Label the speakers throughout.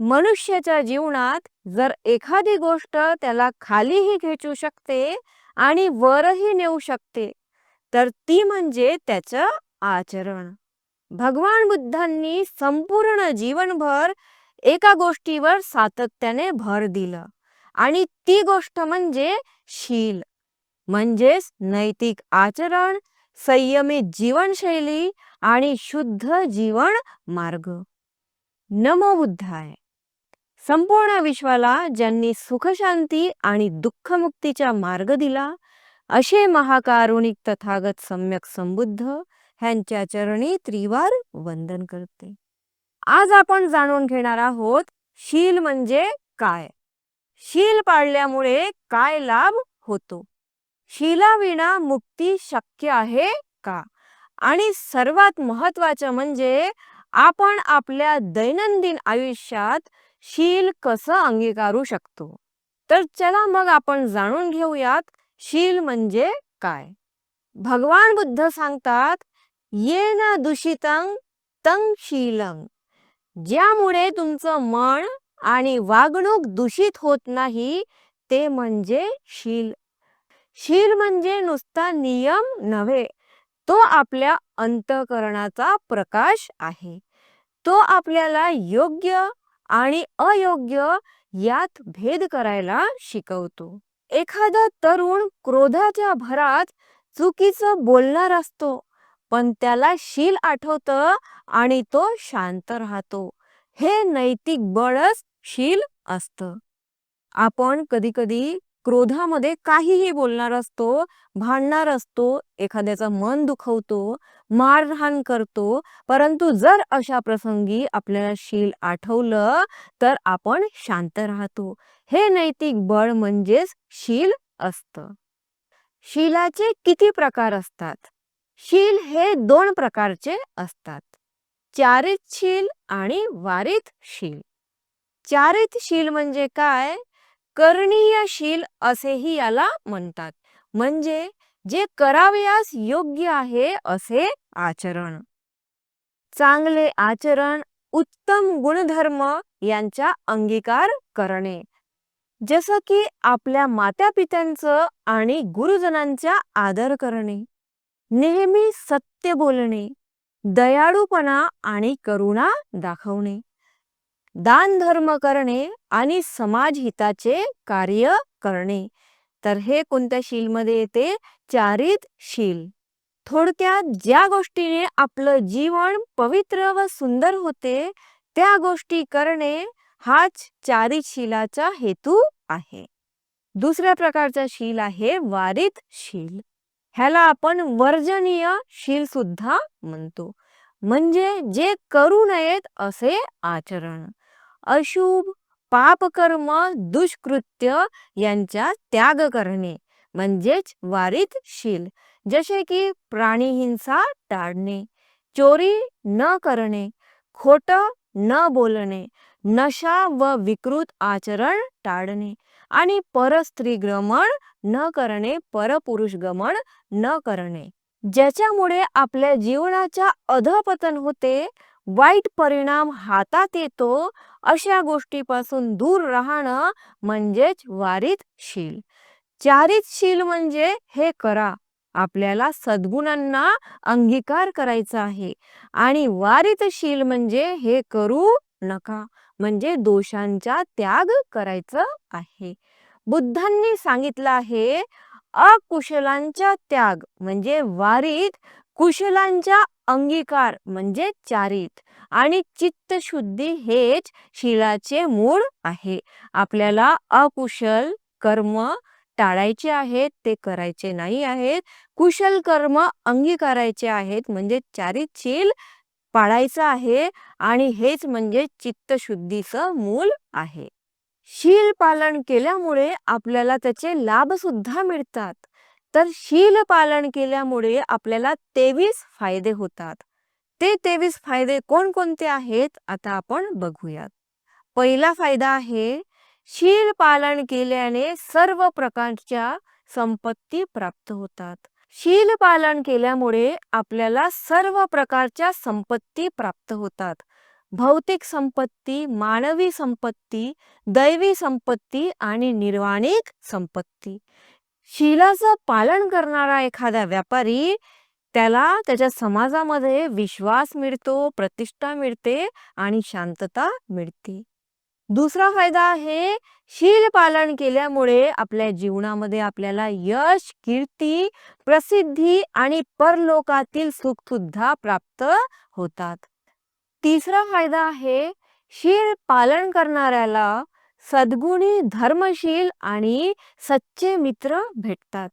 Speaker 1: मनुष्याच्या जीवनात जर एखादी गोष्ट त्याला खालीही खेचू शकते आणि वरही नेऊ शकते तर ती म्हणजे त्याचं आचरण. भगवान बुद्धांनी संपूर्ण जीवनभर एका गोष्टीवर सातत्याने भर दिलं आणि ती गोष्ट म्हणजे शील म्हणजेच नैतिक आचरण संयमित जीवनशैली आणि शुद्ध जीवन मार्ग नमो बुद्धाय. संपूर्ण विश्वाला ज्यांनी सुखशांती आणि दुःखमुक्तीचा मार्ग दिला असे महाकारुणिक तथागत सम्यक संबुद्ध ह्यांच्या चरणी त्रिवार वंदन करते. आज आपण जाणून घेणार आहोत शील म्हणजे काय? शील पाळल्यामुळे काय लाभ होतो? शीलाविना मुक्ती शक्य आहे का? आणि सर्वात महत्वाचं म्हणजे आपण आपल्या दैनंदिन आयुष्यात शील कसं अंगीकारू शकतो? तर चला मग आपण जाणून घेऊयात शील म्हणजे काय. भगवान बुद्ध सांगतात ये ना दूषितंग तंग शीलंग ज्यामुळे तुमचं मन आणि वागणूक दूषित होत नाही ते म्हणजे शील. शील म्हणजे नुसता नियम नव्हे तो आपल्या अंतकरणाचा प्रकाश आहे. तो आपल्याला योग्य आणि अयोग्य यात भेद करायला शिकवतो. एखादा तरुण क्रोधाच्या भरात चुकीचं बोलणार असतो पण त्याला शील आठवतं आणि तो शांत राहतो. हे नैतिक बळच शील असत. आपण कधी कधी क्रोधामध्ये काहीही बोलणार असतो भांडणार असतो एखाद्याचं मन दुखवतो मारहाण करतो. परंतु जर अशा प्रसंगी आपल्याला शील आठवलं तर आपण शांत राहतो. हे नैतिक बळ म्हणजेच शील असतं. शीलाचे किती प्रकार असतात? शील हे दोन प्रकारचे असतात. चारित शील आणि वारित शील. चारित शील म्हणजे काय? करणीय शील असेही याला म्हणतात. म्हणजे जे करावयास योग्य आहे असे आचरण. चांगले आचरण उत्तम गुणधर्म यांचा अंगीकार करणे. जसं की आपल्या माता पित्यांचं आणि गुरुजनांचा आदर करणे. नेहमी सत्य बोलणे दयाळूपणा आणि करुणा दाखवणे. दान धर्म करणे आणि समाज हिताचे कार्य करणे. तर हे कोणत्या शीलमध्ये येते? चारित शील. थोडक्यात ज्या गोष्टीने आपलं जीवन पवित्र व सुंदर होते त्या गोष्टी करणे हाच चारित शीलाचा हेतू आहे. दुसऱ्या प्रकारचा शील आहे वारित शील. ह्याला आपण वर्जनीय शील सुद्धा म्हणतो. म्हणजे जे करू नयेत असे आचरण. अशुभ पापकर्म दुष्कृत्य यांचा त्याग करणे. म्हणजेच वारित शील. जसे की प्राणी हिंसा टाळणे चोरी न करणे खोट न बोलणे नशा व विकृत आचरण टाळणे आणि परस्त्रीग्रमण न करणे परपुरुष गमन न करणे. ज्याच्यामुळे आपल्या जीवनाच्या अधपतन होते वाईट परिणाम हातात येतो अशा गोष्टीपासून दूर राहणं म्हणजेच वारित शील चारित शील म्हणजे हे करा आपल्याला सद्गुणांना अंगीकार करायचा आहे. आणि वारितशील म्हणजे हे करू नका. म्हणजे दोषांचा त्याग करायचं आहे. बुद्धांनी सांगितलं आहे अकुशलांचा त्याग म्हणजे वारीत कुशलांचा अंगीकार म्हणजे चारित आणि चित्तशुद्धी हेच शिलाचे मूळ आहे. आपल्याला अकुशल कर्म टाळायचे आहेत ते करायचे नाही आहेत. कुशल कर्म अंगीकारायचे आहेत म्हणजे चारितशील पाळायचं आहे आणि हेच म्हणजे चित्तशुद्धीचं मूल आहे. शील पालन केल्यामुळे आपल्याला त्याचे लाभ सुद्धा मिळतात. तर शील पालन केल्यामुळे आपल्याला तेवीस फायदे होतात. ते तेवीस फायदे कोणकोणते आहेत आता आपण बघूयात. पहिला फायदा आहे शील पालन केल्याने सर्व प्रकारच्या संपत्ती प्राप्त होतात. शील पालन केल्यामुळे आपल्याला सर्व प्रकारच्या संपत्ती प्राप्त होतात. भौतिक संपत्ती मानवी संपत्ती दैवी संपत्ती आणि निर्वाणिक संपत्ती. शीलाचं पालन करणारा एखादा व्यापारी त्याला त्याच्या समाजामध्ये विश्वास मिळतो प्रतिष्ठा मिळते आणि शांतता मिळते. दुसरा फायदा आहे शील पालन केल्यामुळे आपल्या जीवनामध्ये आपल्याला यश कीर्ती प्रसिद्धी आणि परलोकातील सुख सुद्धा प्राप्त होतात. तिसरा फायदा आहे शील पालन करणाऱ्याला सद्गुणी धर्मशील आणि सच्चे मित्र भेटतात.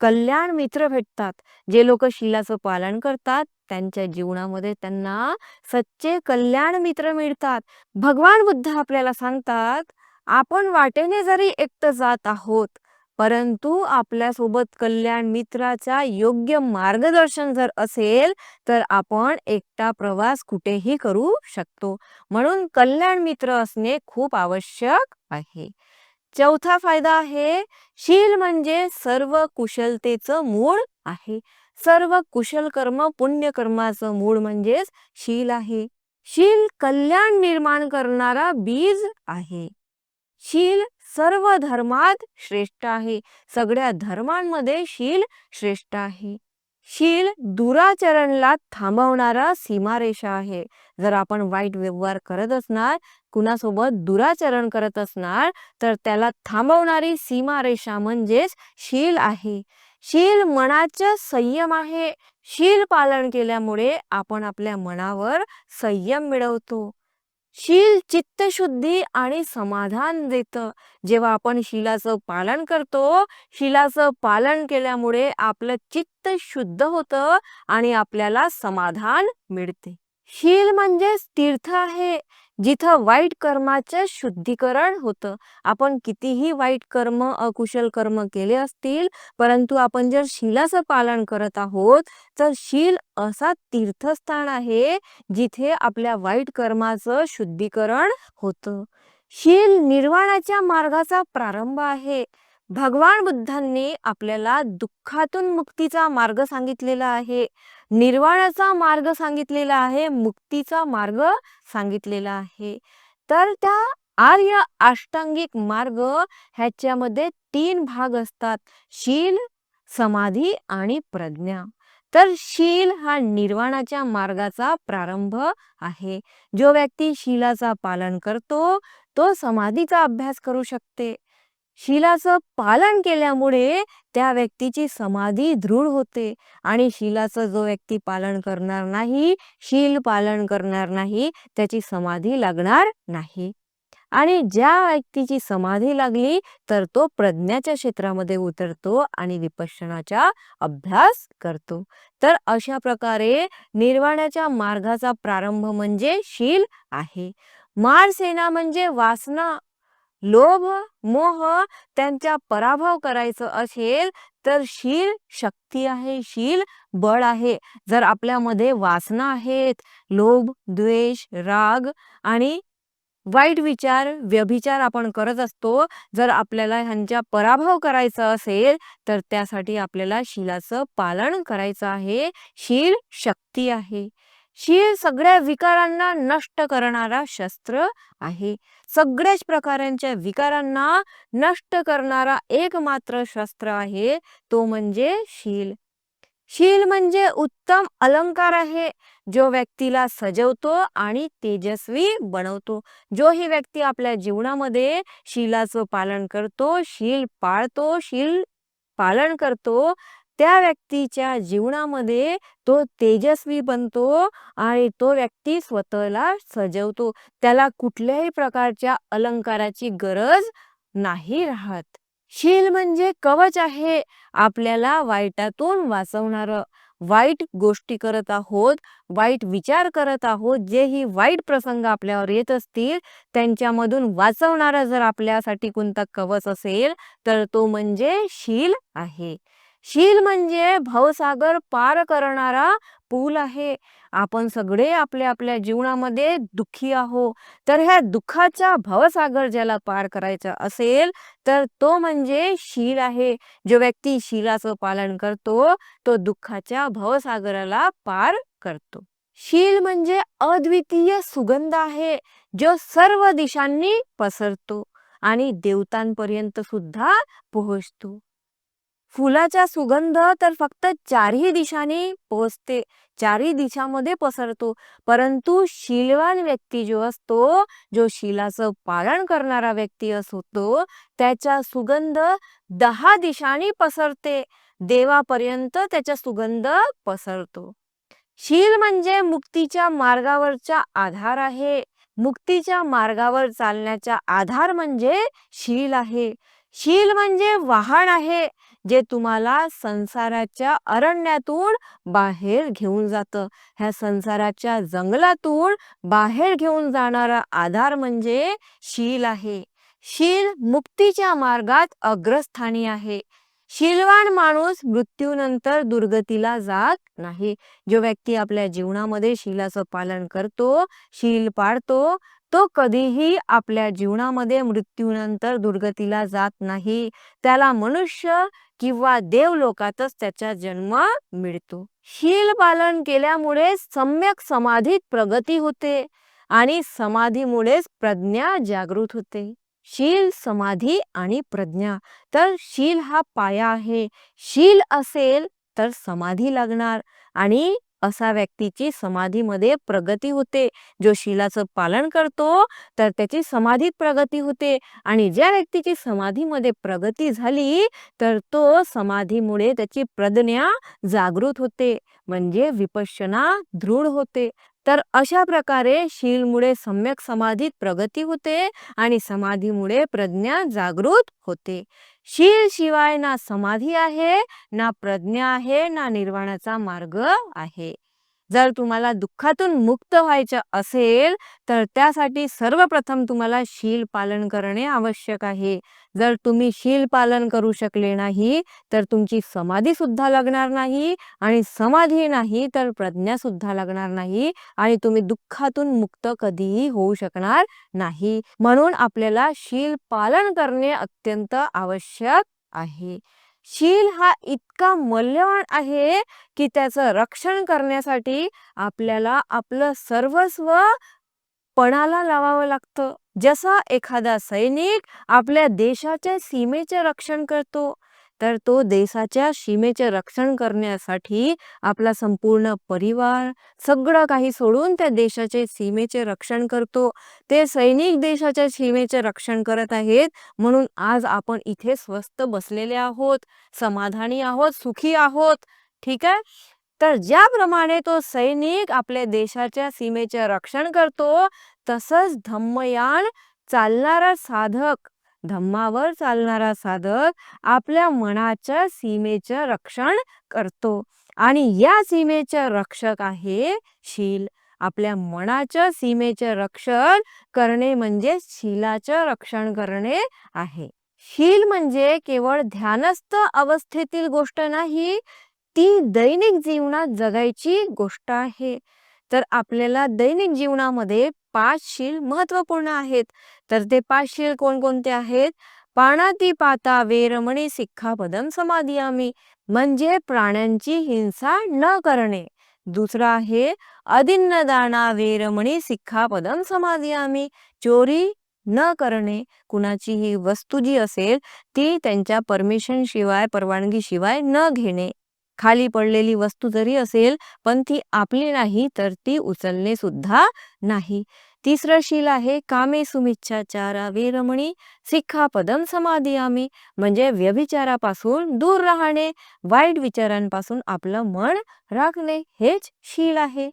Speaker 1: कल्याण मित्र भेटतात जे लोक शीलाचं पालन करतात. त्यांच्या जीवनामध्ये त्यांना सच्चे कल्याण मित्र मिळतात. भगवान बुद्ध आपल्याला सांगतात आपण वाटेने जरी एकटं जात आहोत परंतु आपल्यासोबत कल्याण मित्राचा योग्य मार्गदर्शन जर असेल तर आपण एकटा प्रवास कुठेही करू शकतो. म्हणून कल्याण मित्र असणे खूप आवश्यक आहे. चौथा फायदा आहे शील म्हणजे सर्व कुशलतेचं मूळ आहे. सर्व कुशल कर्म पुण्यकर्माचं मूळ म्हणजेच शील आहे. शील कल्याण निर्माण करणारा बीज आहे. शील सर्व धर्मात श्रेष्ठ आहे. सगळ्या धर्मांमध्ये शील श्रेष्ठ आहे. शील दुराचरणला थांबवणारा सीमारेषा आहे. जर आपण वाईट व्यवहार करत असणार कुणासोबत दुराचरण करत असणार तर त्याला थांबवणारी सीमारेषा म्हणजेच शील आहे. शील मनाचं संयम आहे. शील पालन केल्यामुळे आपण आपल्या मनावर संयम मिळवतो. शील चित्तशुद्धी आणि समाधान देतं. जेव्हा आपण शिलाचं पालन करतो शिलाचं पालन केल्यामुळे आपलं चित्त शुद्ध होतं आणि आपल्याला समाधान मिळते. शील म्हणजे तीर्थ आहे. जिथं वाईट कर्माचं शुद्धीकरण होतं. आपण कितीही वाईट कर्म अकुशल कर्म केले असतील परंतु आपण जर शीलाचं पालन करत आहोत तर शील असा तीर्थस्थान आहे जिथे आपल्या वाईट कर्माचं शुद्धीकरण होतं. शील निर्वाणाच्या मार्गाचा प्रारंभ आहे. भगवान बुद्धांनी आपल्याला दुःखातून मुक्तीचा मार्ग सांगितलेला आहे निर्वाणाचा मार्ग सांगितलेला आहे मुक्तीचा मार्ग सांगितलेला आहे. तर त्या आर्य अष्टांगिक मार्ग ह्याच्यामध्ये तीन भाग असतात शील समाधी आणि प्रज्ञा. तर शील हा निर्वाणाच्या मार्गाचा प्रारंभ आहे. जो व्यक्ती शीलाचा पालन करतो तो समाधीचा अभ्यास करू शकते. शिलाचं पालन केल्यामुळे त्या व्यक्तीची समाधी दृढ होते आणि शिलाचं जो व्यक्ती पालन करणार नाही शील पालन करणार नाही त्याची समाधी लागणार नाही. आणि ज्या व्यक्तीची समाधी लागली तर तो प्रज्ञाच्या क्षेत्रामध्ये उतरतो आणि विपश्यनाचा अभ्यास करतो. तर अशा प्रकारे निर्वाणाच्या मार्गाचा प्रारंभ म्हणजे शील आहे. मारसेना म्हणजे वासना लोभ मोह त्यांचा पराभव करायचं असेल तर शील शक्ती आहे शील बळ आहे. जर आपल्यामध्ये वासना आहेत लोभ द्वेष राग आणि वाईट विचार व्यभिचार आपण करत असतो जर आपल्याला ह्यांचा पराभव करायचा असेल तर त्यासाठी आपल्याला शीलाचं पालन करायचं आहे. शील शक्ती आहे. शील सगळ्या विकारांना नष्ट करणारा शस्त्र आहे. सगळ्याच प्रकारांच्या विकारांना नष्ट करणारा एकमात्र शस्त्र आहे तो म्हणजे शील. शील म्हणजे उत्तम अलंकार आहे जो व्यक्तीला सजवतो आणि तेजस्वी बनवतो. जो ही व्यक्ती आपल्या जीवनामध्ये शीलाचं पालन करतो शील पाळतो शील पालन करतो त्या व्यक्तीच्या जीवनामध्ये तो तेजस्वी बनतो आणि तो व्यक्ती स्वतःला सजवतो. त्याला कुठल्याही प्रकारच्या अलंकाराची गरज नाही राहत. शील म्हणजे कवच आहे आपल्याला वाईटातून वाचवणार. वाईट गोष्टी करत आहोत वाईट विचार करत आहोत जे ही वाईट प्रसंग आपल्यावर येत असतील त्यांच्यामधून वाचवणारा जर आपल्यासाठी कोणता कवच असेल तर तो म्हणजे शील आहे. शील म्हणजे भवसागर पार करणारा पूल आहे. आपण सगळे आपल्या आपल्या जीवनामध्ये दुःखी आहो. तर ह्या दुःखाचा भवसागर ज्याला पार करायचा असेल तर तो म्हणजे शील आहे. जो व्यक्ती शीलाचं पालन करतो तो दुःखाच्या भवसागराला पार करतो. शील म्हणजे अद्वितीय सुगंध आहे जो सर्व दिशांनी पसरतो आणि देवतांपर्यंत सुद्धा पोहोचतो. फुलाचा सुगंध तर फक्त चारही दिशाने पोहोचते. चारही दिशामध्ये पसरतो. परंतु शीलवान व्यक्ती जो असतो जो शीलाचं पालन करणारा व्यक्ती असतो त्याचा सुगंध दहा दिशांनी पसरते. देवापर्यंत त्याचा सुगंध पसरतो. शील म्हणजे मुक्तीच्या मार्गावरचा आधार आहे. मुक्तीच्या मार्गावर चालण्याचा आधार म्हणजे शील आहे. शील म्हणजे वाहन आहे. जे तुम्हाला संसाराच्या अरण्यातून बाहेर घेऊन जातं. ह्या संसाराच्या जंगलातून बाहेर घेऊन जाणारा आधार म्हणजे शील आहे. शील मुक्तीच्या मार्गात अग्रस्थानी आहे. शीलवान माणूस मृत्यूनंतर दुर्गतीला जात नाही. जो व्यक्ती आपल्या जीवनामध्ये शीलाचं पालन करतो शील पाळतो तो कधीही आपल्या जीवनामध्ये मृत्यूनंतर दुर्गतीला जात नाही. त्याला मनुष्य किंवा देव लोकातच त्याचा जन्म मिळतो. शील पालन केल्यामुळे सम्यक समाधीत प्रगती होते आणि समाधीमुळेच प्रज्ञा जागृत होते. शील समाधी आणि प्रज्ञा तर शील हा पाया आहे. शील असेल तर समाधी लागणार आणि असा व्यक्तीची समाधीमध्ये प्रगती होते. जो शीलाचं पालन करतो तर त्याची समाधीत प्रगती होते. आणि ज्या व्यक्तीची समाधीमध्ये प्रगती झाली तर तो समाधीमुळे त्याची प्रज्ञा जागृत होते. म्हणजे विपश्यना दृढ होते. तर अशा प्रकारे शीलमुळे सम्यक समाधीत प्रगती होते आणि समाधीमुळे प्रज्ञा जागृत होते. शील शिवाय ना समाधी आहे ना प्रज्ञा आहे ना निर्वाणाचा मार्ग आहे. जर तुम्हाला दुःखातून मुक्त व्हायचं असेल तर त्यासाठी सर्वप्रथम तुम्हाला शील पालन करणे आवश्यक आहे. जर तुम्ही शील पालन करू शकले नाही तर तुमची समाधी सुद्धा लागणार नाही आणि समाधी नाही तर प्रज्ञा सुद्धा लागणार नाही आणि तुम्ही दुःखातून मुक्त कधीही होऊ शकणार नाही. म्हणून आपल्याला शील पालन करणे अत्यंत आवश्यक आहे. शील हा इतका मौल्यवान आहे की त्याचं रक्षण करण्यासाठी आपल्याला आपलं सर्वस्व पणाला लावावं लागतं. जसा एखादा सैनिक आपल्या देशाच्या सीमेचे रक्षण करतो तर तो देशाच्या सीमेचे रक्षण करण्यासाठी आपला संपूर्ण परिवार सगळं काही सोडून त्या देशाचे सीमेचे रक्षण करतो. ते सैनिक देशाच्या सीमेचे रक्षण करत आहेत. म्हणून आज आपण इथे स्वस्त बसलेले आहोत समाधानी आहोत सुखी आहोत. ठीक आहे? तर ज्याप्रमाणे तो सैनिक आपल्या देशाच्या सीमेचे रक्षण करतो तसंच धम्मयान चालणारा साधक धम्मावर चालणारा साधक आपल्या मनाच्या सीमेचं रक्षण करतो. आणि या सीमेचे रक्षक आहे शील. आपल्या मनाच्या सीमेचे रक्षण करणे म्हणजे शीलाचं रक्षण करणे आहे. शील म्हणजे केवळ ध्यानस्थ अवस्थेतील गोष्ट नाही ती दैनिक जीवनात जगायची गोष्ट आहे. तर आपल्याला दैनिक जीवनामध्ये पाच शील महत्त्वपूर्ण आहेत. तर ते पाच शील कोणकोणते आहेत? पाणाती पाता वेरमणी सिक्खापदम समाधियामी. म्हणजे प्राण्यांची हिंसा न करणे. दुसरा आहे अदिन्न दाना वेरमणी सिक्खापदम समाधियामी. चोरी न करणे. कुणाचीही वस्तू जी असेल ती त्यांच्या परमिशन शिवाय परवानगी शिवाय न घेणे. खाली पडलेली वस्तू जरी असेल पण ती आपली नाही तर ती उचलणे सुद्धा नाही. तिसरं शील आहे कामे सुमिच्छाचारा वेरमणी सिक्खापदम समाधियामी म्हणजे व्यभिचारापासून दूर राहणे वाईट विचारांपासून आपलं मन राखणे हेच शील आहे.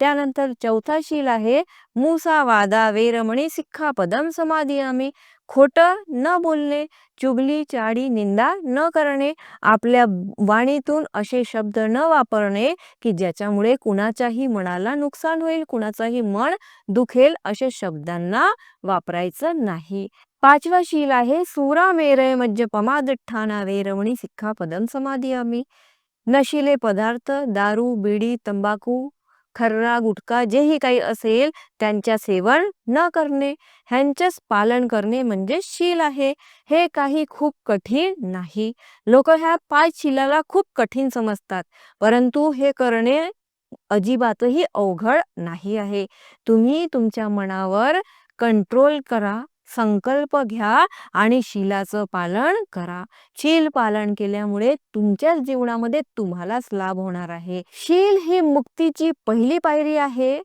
Speaker 1: त्यानंतर चौथा शील आहे मुसा वादा वेरमणी सिक्खापदम समाधियामी खोटं न बोलणे चुगली चाडी निंदा न करणे आपल्या वाणीतून असे शब्द न वापरणे की ज्याच्यामुळे कुणाच्याही मनाला नुकसान होईल कुणाचाही मन दुखेल असे शब्दांना वापरायचं नाही. पाचवा शील आहे सुरा मेरय मज्ज पमादठाना वेरवणी समाधी आम्ही. नशिले पदार्थ दारू बिडी तंबाखू खर्रा गुटखा जेही काही असेल त्यांच्या सेवन न करणे. ह्यांचेच पालन करणे म्हणजे शील आहे. हे काही खूप कठीण नाही. लोक ह्या पाय शिलाला खूप कठीण समजतात. परंतु हे करणे अजिबातही अवघड नाही आहे. तुम्ही तुमच्या मनावर कंट्रोल करा. संकल्प घ्या आणि शीलाचं पालन करा. शील पालन केल्यामुळे तुमच्याच जीवनामध्ये तुम्हालाच लाभ होणार आहे. शील ही मुक्तीची पहिली पायरी आहे.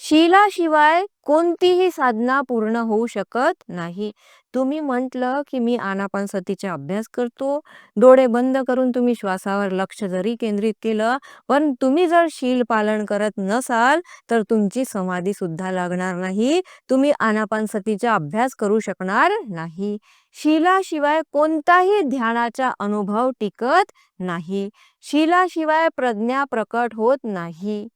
Speaker 1: शिलाशिवाय कोणतीही साधना पूर्ण होऊ शकत नाही. तुम्ही म्हटलं की मी आनापानसतीचा अभ्यास करतो. डोळे बंद करून तुम्ही श्वासावर लक्ष जरी केंद्रित केलं पण तुम्ही जर शील पालन करत नसाल तर तुमची समाधी सुद्धा लागणार नाही. तुम्ही आनापानसतीचा अभ्यास करू शकणार नाही. शीलाशिवाय कोणताही ध्यानाचा अनुभव टिकत नाही. शीलाशिवाय प्रज्ञा प्रकट होत नाही.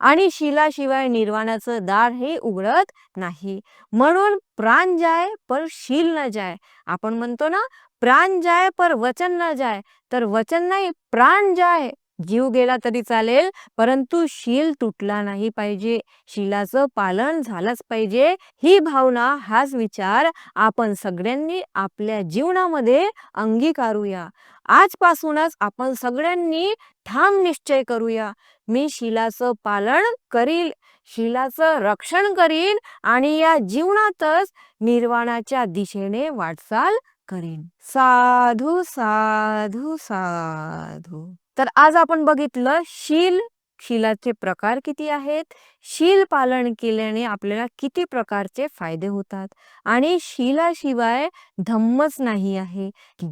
Speaker 1: आणि शिलाशिवाय निर्वाणाचं दार हे उघडत नाही. म्हणून प्राण जाय पर शील न जाय. आपण म्हणतो ना प्राण जाय पर वचन न जाय. तर वचन नाही प्राण जाय जीव गेला तरी चालेल परंतु शील तुटला नाही पाहिजे. शिलाचं पालन झालंच पाहिजे. ही भावना हाच विचार आपण सगळ्यांनी आपल्या जीवनामध्ये अंगीकारूया. आजपासूनच आपण सगळ्यांनी ठाम निश्चय करूया. मी शिलाचं पालन करील शिलाचं रक्षण करीन आणि या जीवनातच निर्वाणाच्या दिशेने वाटचाल करीन. साधू साधू साधू. तर आज आपण बघितलं शील शिलाचे प्रकार किती आहेत? शील पालन केल्याने आपल्याला किती प्रकारचे फायदे होतात? आणि शिलाशिवाय धम्मच नाही आहे.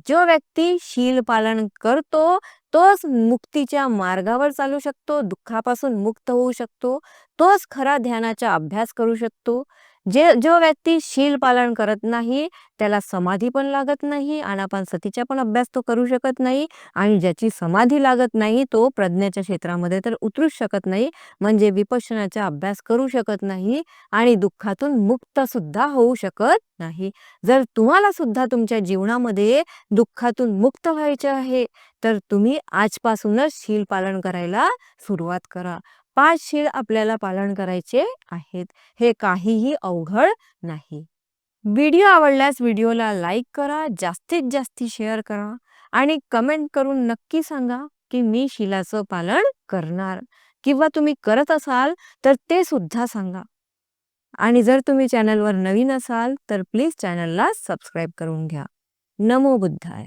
Speaker 1: जो व्यक्ती शील पालन करतो तोच मुक्तीच्या मार्गावर चालू शकतो दुःखापासून मुक्त होऊ शकतो तोच खरा ध्यानाचा अभ्यास करू शकतो. जे जो व्यक्ती शील पालन करत नाही त्याला समाधी पण लागत नाही आनापान सतीचा पण अभ्यास तो करू शकत नाही आणि ज्याची समाधी लागत नाही तो प्रज्ञाच्या क्षेत्रामध्ये तर उतरूच शकत नाही म्हणजे विपश्यनाचा अभ्यास करू शकत नाही आणि दुःखातून मुक्त सुद्धा होऊ शकत नाही. जर तुम्हाला सुद्धा तुमच्या जीवनामध्ये दुःखातून मुक्त व्हायचे आहे तर तुम्ही आजपासूनच शील पालन करायला सुरुवात करा. पाच शील आपल्याला पालन करायचे आहेत. हे काहीही अवघड नाही. व्हिडिओ आवडल्यास व्हिडिओला लाईक करा जास्तीत जास्त शेअर करा आणि कमेंट करून नक्की सांगा की मी शिलाचं पालन करणार किंवा तुम्ही करत असाल तर ते सुद्धा सांगा. आणि जर तुम्ही चॅनलवर नवीन असाल तर प्लीज चॅनलला सबस्क्राईब करून घ्या. नमो बुद्धाय.